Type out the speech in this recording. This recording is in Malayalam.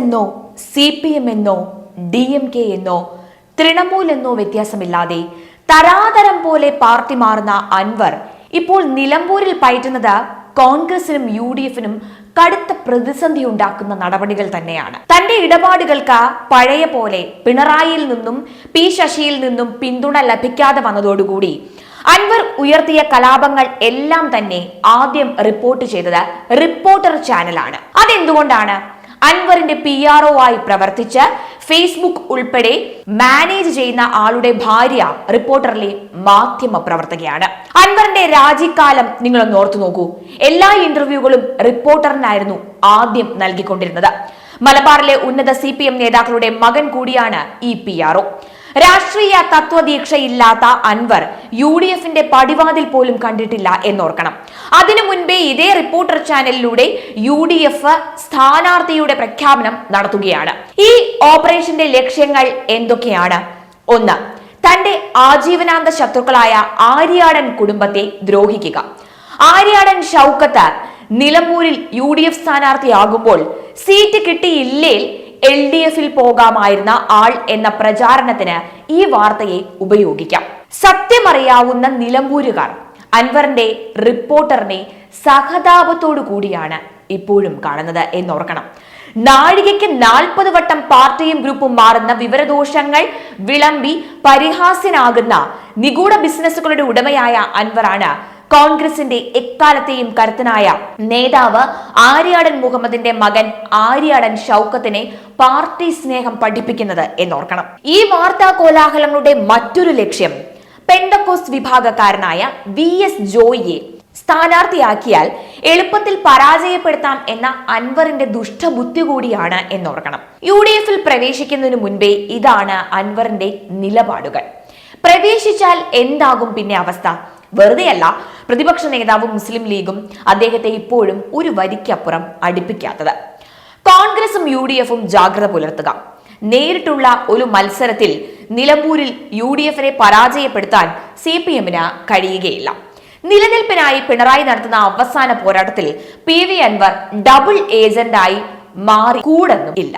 എന്നോ സി പി എം എന്നോ ഡി എം കെ എന്നോ തൃണമൂൽ എന്നോ വ്യത്യാസമില്ലാതെ തരാതരം പോലെ പാർട്ടി മാറുന്ന അൻവർ ഇപ്പോൾ നിലമ്പൂരിൽ പയറ്റുന്നത് കോൺഗ്രസിനും യു ഡി എഫിനും കടുത്ത പ്രതിസന്ധി ഉണ്ടാക്കുന്ന നടപടികൾ തന്നെയാണ്. തന്റെ ഇടപാടുകൾക്ക് പഴയ പോലെ പിണറായിയിൽ നിന്നും പി ശശിയിൽ നിന്നും പിന്തുണ ലഭിക്കാതെ വന്നതോടുകൂടി അൻവർ ഉയർത്തിയ കലാപങ്ങൾ എല്ലാം തന്നെ ആദ്യം റിപ്പോർട്ട് ചെയ്തത് റിപ്പോർട്ടർ ചാനലാണ്. അതെന്തുകൊണ്ടാണ്? അൻവറിന്റെ പി ആർ ഒ ആയി പ്രവർത്തിച്ച് ഫേസ്ബുക്ക് ഉൾപ്പെടെ മാനേജ് ചെയ്യുന്ന ആളുടെ ഭാര്യ റിപ്പോർട്ടറിലെ മാധ്യമ പ്രവർത്തകയാണ്. അൻവറിന്റെ രാജിക്കാലം നിങ്ങളൊന്ന് ഓർത്തു നോക്കൂ. എല്ലാ ഇന്റർവ്യൂകളും റിപ്പോർട്ടറിനായിരുന്നു ആദ്യം നൽകിക്കൊണ്ടിരുന്നത്. മലബാറിലെ ഉന്നത സി പി എം നേതാക്കളുടെ മകൻ കൂടിയാണ് ഈ പി ആർ ഒ രാഷ്ട്രീയ തത്വദീക്ഷയില്ലാത്ത അൻവർ യു ഡി എഫിന്റെ പടിവാതിൽ പോലും കണ്ടിട്ടില്ല എന്നോർക്കണം. അതിനു മുൻപേ ഇതേ റിപ്പോർട്ടർ ചാനലിലൂടെ യു ഡി എഫ് സ്ഥാനാർത്ഥിയുടെ പ്രഖ്യാപനം നടത്തുകയാണ്. ഈ ഓപ്പറേഷന്റെ ലക്ഷ്യങ്ങൾ എന്തൊക്കെയാണ്? ഒന്ന് തന്റെ ആജീവനാന്ത ശത്രുക്കളായ ആര്യാടൻ കുടുംബത്തെ ദ്രോഹിക്കുക. ആര്യാടൻ ഷൗക്കത്ത് നിലമ്പൂരിൽ യു ഡി എഫ് സ്ഥാനാർത്ഥിയാകുമ്പോൾ സീറ്റ് കിട്ടിയില്ലേ എൽ ഡി എഫിൽ പോകാമായിരുന്ന ആൾ എന്ന പ്രചാരണത്തിന് ഈ വാർത്തയെ ഉപയോഗിക്കാം. സത്യമറിയാവുന്ന നിലമ്പൂരുകാർ അൻവറിന്റെ റിപ്പോർട്ടറിനെ സഹതാപത്തോടു കൂടിയാണ് ഇപ്പോഴും കാണുന്നത് എന്നോർക്കണം. നാഴികയ്ക്ക് നാൽപ്പത് വട്ടം പാർട്ടിയും ഗ്രൂപ്പും മാറുന്ന വിവരദോഷങ്ങൾ വിളമ്പി പരിഹാസ്യനാകുന്ന നിഗൂഢ ബിസിനസ്സുകളുടെ ഉടമയായ അൻവറാണ് കോൺഗ്രസിന്റെ എക്കാലത്തെയും കരുത്തനായ നേതാവ് ആര്യാടൻ മുഹമ്മദിന്റെ മകൻ ആര്യാടൻ ഷൗക്കത്തിനെ പാർട്ടി സ്നേഹം പഠിപ്പിക്കുന്നത് എന്നോർക്കണം. ഈ വാർത്താ കോലാഹലങ്ങളുടെ മറ്റൊരു ലക്ഷ്യം പെന്തക്കോസ് വിഭാഗക്കാരനായ വി എസ് ജോയിയെ സ്ഥാനാർത്ഥിയാക്കിയാൽ എളുപ്പത്തിൽ പരാജയപ്പെടുത്താം എന്ന അൻവറിന്റെ ദുഷ്ടബുദ്ധി കൂടിയാണ് എന്നോർക്കണം. യു ഡി എഫിൽ പ്രവേശിക്കുന്നതിന് മുൻപേ ഇതാണ് അൻവറിന്റെ നിലപാടുകൾ. പ്രവേശിച്ചാൽ എന്താകും പിന്നെ അവസ്ഥ? വെറുതെയല്ല പ്രതിപക്ഷ നേതാവും മുസ്ലിം ലീഗും അദ്ദേഹത്തെ ഇപ്പോഴും ഒരു വരിക്കപ്പുറം അടുപ്പിക്കാത്തത്. കോൺഗ്രസും യു ഡി എഫും ജാഗ്രത പുലർത്തുക. നേരിട്ടുള്ള ഒരു മത്സരത്തിൽ നിലമ്പൂരിൽ യു ഡി എഫിനെ പരാജയപ്പെടുത്താൻ സി പി എമ്മിന് കഴിയുകയില്ല. നിലനിൽപ്പിനായി പിണറായി നടത്തുന്ന അവസാന പോരാട്ടത്തിൽ പി വി അൻവർ ഡബിൾ ഏജന്റായി മാറി കൂടെന്നും ഇല്ല.